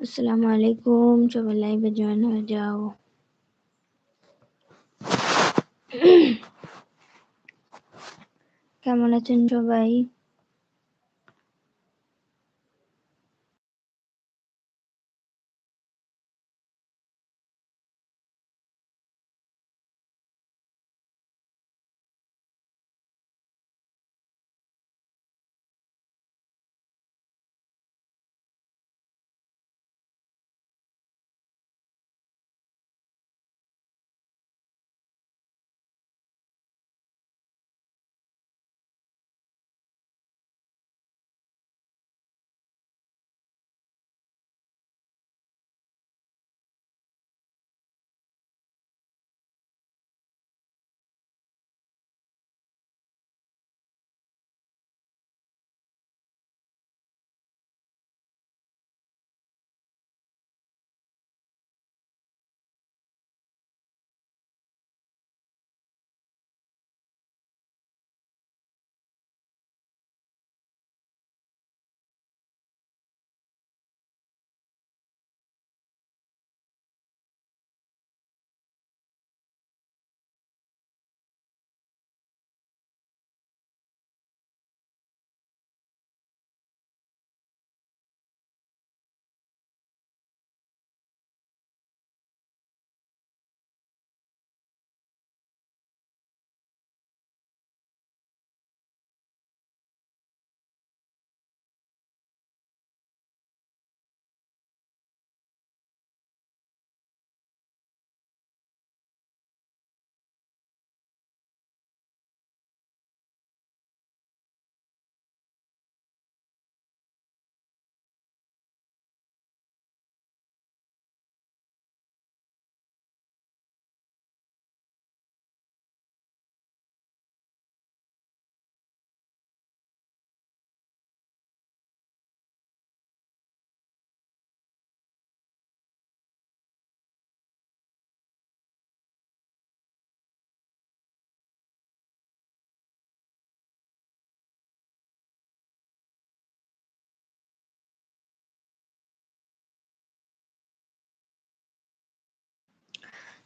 আসসালামু আলাইকুম সবাই লাইভে জয়েন হয়ে যাও কেমন আছেন সবাই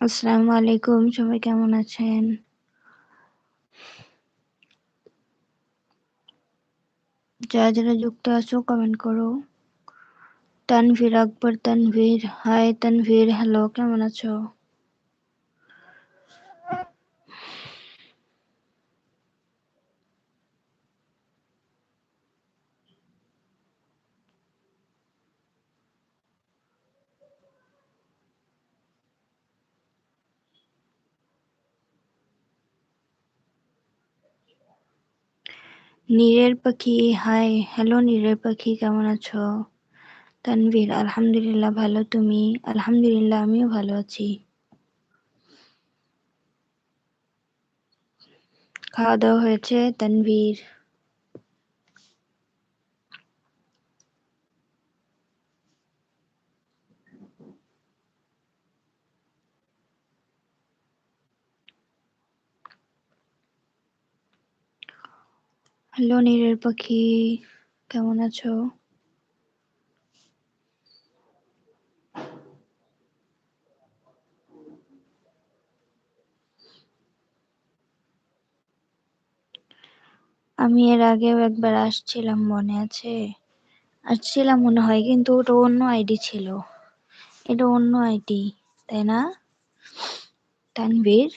আসসালামু আলাইকুম সবাই কেমন আছেন? যারা যারা যুক্ত আছো কমেন্ট করো। তানভীর আকবর, তানভীর। হাই তানভীর। হ্যালো কেমন আছো? নীরের পাখি, হাই, হ্যালো নীরের পাখি, কেমন আছো? তানভীর, আলহামদুলিল্লাহ ভালো, তুমি? আলহামদুলিল্লাহ, আমিও ভালো আছি। খাওয়া দাওয়া হয়েছে, তানভীর? হ্যালো নীরের পাখি, কেমন আছো? আমি এর আগেও একবার আসছিলাম, মনে আছে? আসছিলাম মনে হয়, কিন্তু ওটা অন্য আইডি ছিল। এটা অন্য আইডি তাই না? তানভীর?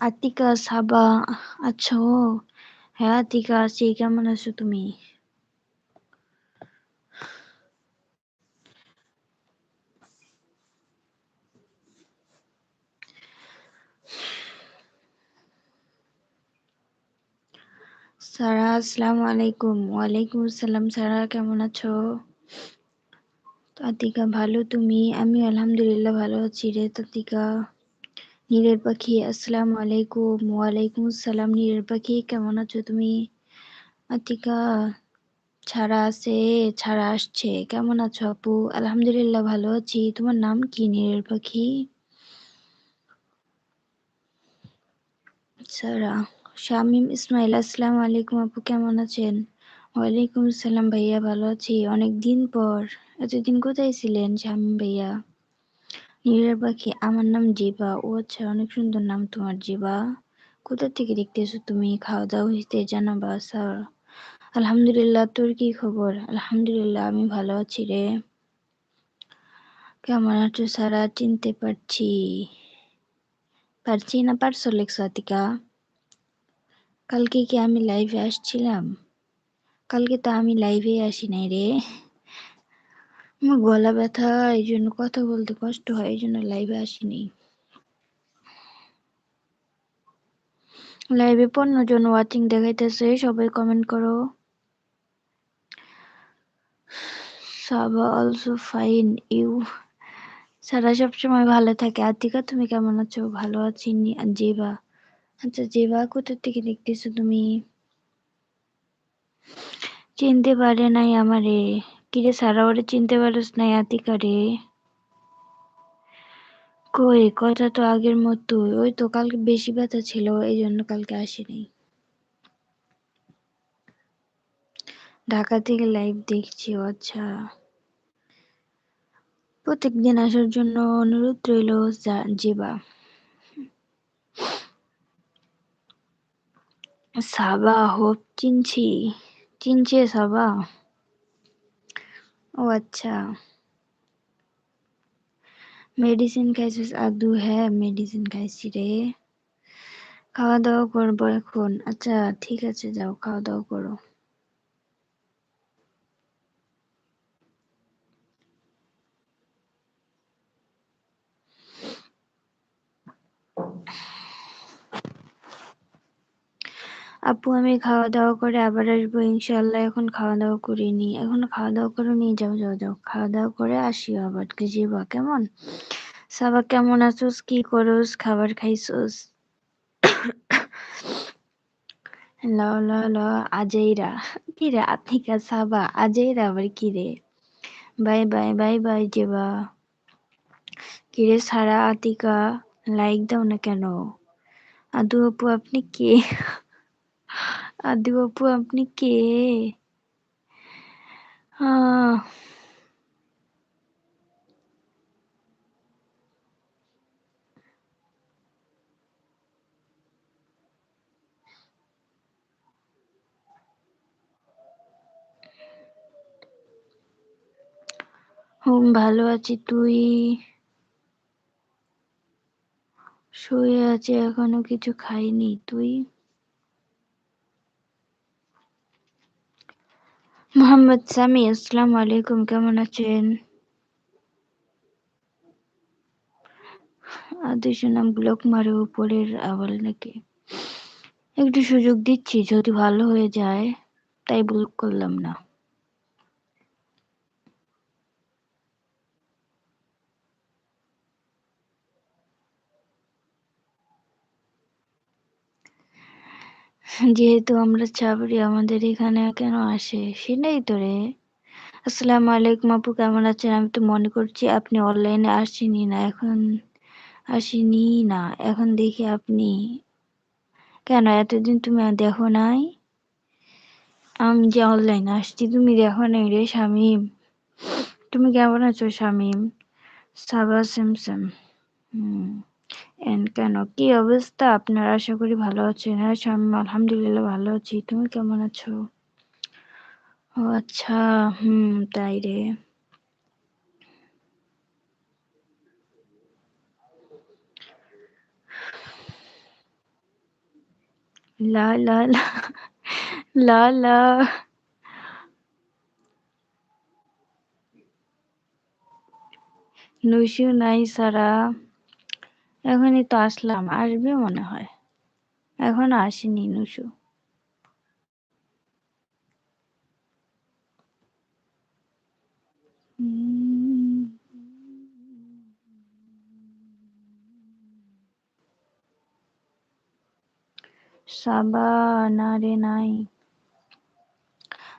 আতিকা সাবা আচ্ছা ও হ্যাঁ আতিকা আছি কেমন আছো তুমি সারা আসসালামু আলাইকুম ওয়ালাইকুম আসসালাম সারা কেমন আছো তাতিকা ভালো তুমি আমি আলহামদুলিল্লাহ ভালো আছি রে তাতিকা নীরের পাখি, আসসালাম আলাইকুম। ওয়ালাইকুম আসসালাম নীরের পাখি, কেমন আছো তুমি? আতিকা, ছাড়া আছে, ছাড়া আসছে, কেমন আছো আপু? আলহামদুলিল্লাহ ভালো আছি। তোমার নাম কি নীরের পাখি? সারা, শামিম ইসমাইল, আসসালামু আলাইকুম আপু, কেমন আছেন? ওয়ালাইকুম আসসালাম ভাইয়া, ভালো আছি। অনেক দিন পর, এতদিন কোথায় ছিলেন শামিম ভাইয়া? নীরের পাখি, আমার নাম জিবা। ও আচ্ছা অনেক সুন্দর নাম তোমার জিবা। কোথা থেকে দেখতেছো তুমি? খাওয়া দাওয়া হইতে জানাবা স্যার। আলহামদুলিল্লাহ, তোর কি খবর? আলহামদুলিল্লাহ, আমি ভালো আছি রে। কেমন আছো সারা? চিনতে পারছি। পারছি না পারছ লেক্সাতিকা কালকে কি আমি লাইভে আসছিলাম? কালকে তো আমি লাইভে আসি নাই রে। আমার গলা ব্যথা, এই জন্য কথা বলতে কষ্ট হয়, এই জন্য লাইভে আসিনি। লাইভে পনেরো জন ওয়াচিং দেখাইতেছে, সবাই কমেন্ট করো। Saba also fine you Sara সবসময় ভালো থাকে। আতিকা, তুমি কেমন আছো? ভালো আছি জেবা। আচ্ছা জেবা কোথা থেকে দেখতেছো তুমি? চিনতে পারে নাই আমারে। কিরে সারা ওরে চিনতে পারস নাই আতিকা কই, কথা তো আগের মতো। ওই তো কালকে বেশি ব্যথা ছিল, এই জন্য কালকে আসিনি। ঢাকা থেকে লাইভ দেখছি আচ্ছা। প্রত্যেকদিন আসার জন্য অনুরোধ রইল জেবা সাবা, হোপ, চিনছি। চিনছে সাবা? ও আচ্ছা। মেডিসিন খাইছিস? আদু হ্যাঁ মেডিসিন খাইছি রে। খাওয়া দাওয়া করব এখন। আচ্ছা ঠিক আছে, যাও খাওয়া দাওয়া করো। আপু, আমি খাওয়া দাওয়া করে আবার আসব। ইনশাল্লাহ এখন খাওয়া দাওয়া করিনি। এখন খাওয়া দাওয়া করে নিয়ে যাও যাও যাও। খাওয়া দাওয়া করে আসিও আবার। যাবা কেমন? সাবা, কেমন আছোস? কি করোস? খাবার খাইছোস? ল ল ল, আজাইরা। কি রে আতিকা সাবা? আজাইরা আবার কি রে? বাই বাই বাই বাই যেবা কি রে, সারা আতিকা লাইক দাও না কেন? আদু আপু, আপনি কে? আদু বাপু আপনি কে? আহ হুম, ভালো আছি তুই? শুয়ে আছি, এখনও কিছু খাইনি। তুই? মোহাম্মদ সামি, আসসালামু আলাইকুম, কেমন আছেন? আদেশ নাম ব্লক মারে উপরের আবার নাকি? একটু সুযোগ দিচ্ছি, যদি ভালো হয়ে যায়, তাই ব্লক করলাম না। যেহেতু আমরা চাবড়ি আমাদের এখানে কেন আসে? সেটাই তো রে। আসসালামু আলাইকুম আপু, কেমন আছেন? আমি তো মনে করছি আপনি অনলাইনে আসছেনই না। এখন আসেনি না। এখন দেখি আপনি কেন এতদিন তুমি দেখো নাই? আমি যে অনলাইন আসছি, তুমি দেখো নাই রে শামিম। তুমি কেমন আছো শামিম? সাবা স্যামসাম হুম। কেন? কি অবস্থা? আপনার আশা করি ভালো আছেন। হ্যাঁ আলহামদুলিল্লাহ ভালো আছি। তুমি কেমন আছো? ও আচ্ছা হুম, তাই রে। লা লা লা লা নুসু নাই, সারা। এখনই তো আসলাম, আসবে মনে হয়। এখনও আসেনি নুসু। সাবা না রে নাই।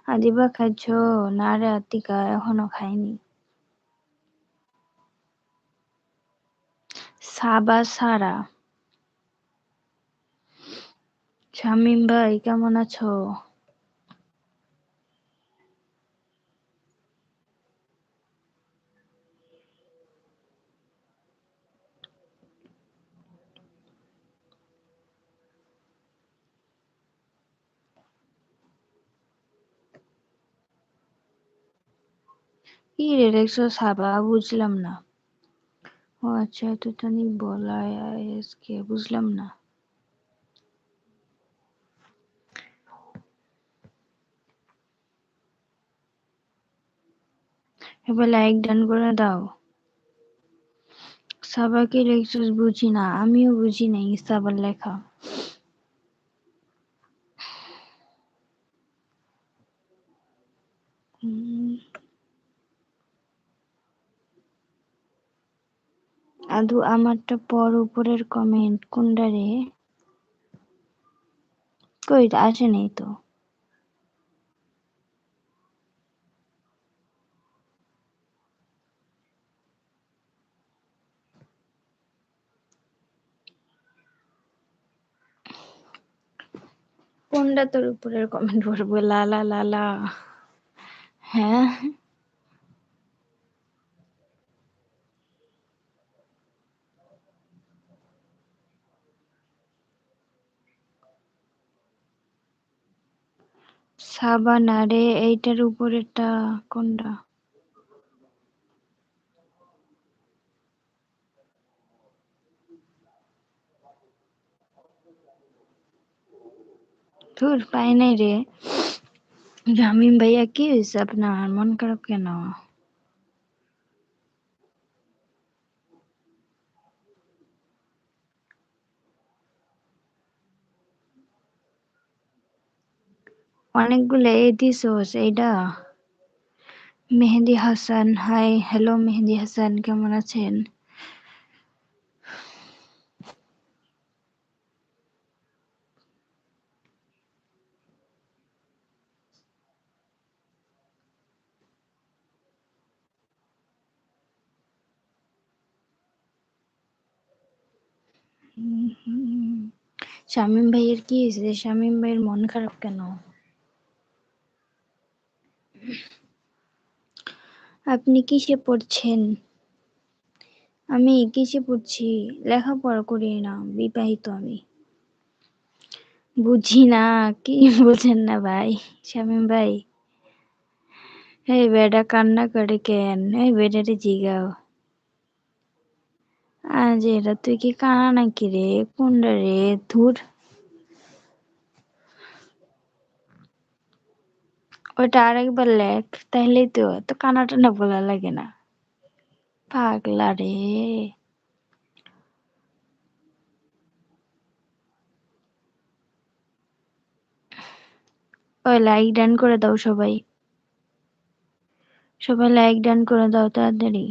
আদিবা খাইছ? না রে আতিকা এখনও খাইনি। সাবা সারা শামিম ভাই কেমন আছো? কি রে সাবা? বুঝলাম না। আচ্ছা তো তুমি বলাই আজকে বুঝলাম না। এবার লাইক ডান করে দাও। সাবা কি লেখছিস বুঝি না, আমিও বুঝি নাই সাবার লেখা। আদু আমারটা পর উপরের কমেন্ট কোনটা রে? কই আসে নেই তো। কোনটা তোর উপরের কমেন্ট পড়ব? লালা লালা হ্যাঁ? সাবা না রে এইটার উপরেরটা কোনটা? ধুর, পাই নাই রে। জামিন ভাইয়া, কি হয়েছে আপনার? মন খারাপ কেন? অনেকগুলো এ দিছোস এইটা মেহেদি হাসান হাই হ্যালো মেহেদি হাসান, কেমন আছেন। শামীম ভাইয়ের কি হয়েছে? শামীম ভাইয়ের মন খারাপ কেন? আপনি কিসে পড়ছেন? আমি কিসে পড়ছি? লেখাপড়া করি না, বিবাহিত আমি। বুঝি না, কি বুঝেন না ভাই, শামীম ভাই? এই বেটা কান্না করে কেন? এই বেটারে জিগাও। আজ এরা তুই কি কানা নাকি রে? কোনটা রে? ধুর। ওটা আরেকবার লেখ তাহলেই তো তো কানা টানা বলা লাগে না। পাগলা রে। ওই লাইক ডান করে দাও সবাই। সবাই লাইক ডান করে দাও তাড়াতাড়ি।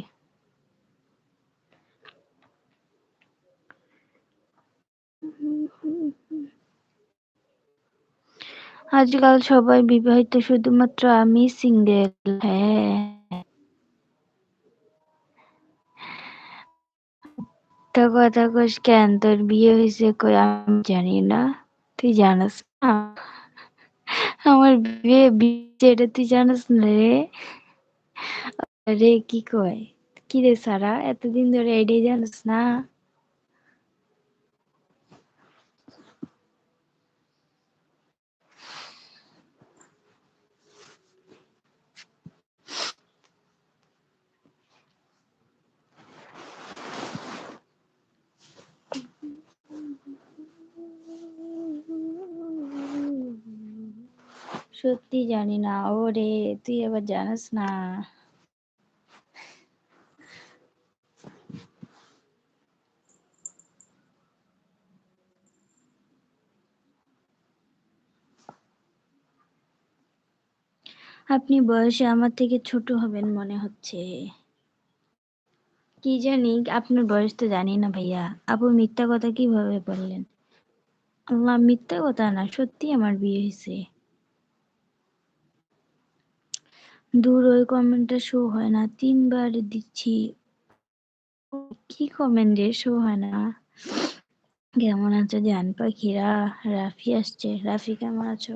আজকাল সবাই বিবাহিত, শুধুমাত্র আমি সিঙ্গেল। হ্যাঁ। কথা কস কেন? তোর বিয়ে হয়েছে কই? আমি জানি না। তুই জানাস না? আমার বিয়ে বিয়ে এটা তুই জানাস না রে? রে কি কয়? কি রে সারা? এতদিন ধরে এটাই জানাস না? সত্যি জানি না। ওরে, তুই আবার জানাস না। আপনি বয়সে আমার থেকে ছোট হবেন মনে হচ্ছে। কি জানি, আপনার বয়স তো জানি না ভাইয়া। আপু মিথ্যা কথা কীভাবে বললেন? আল্লাহ, মিথ্যা কথা না সত্যি আমার বিয়ে হয়েছে। দূর ওই কমেন্টটা শো হয় না। তিনবার দিচ্ছি। কি কমেন্ট শো হয় না? কেমন আছো জান পাখিরা? রাফি আসছে। রাফি, কেমন আছো?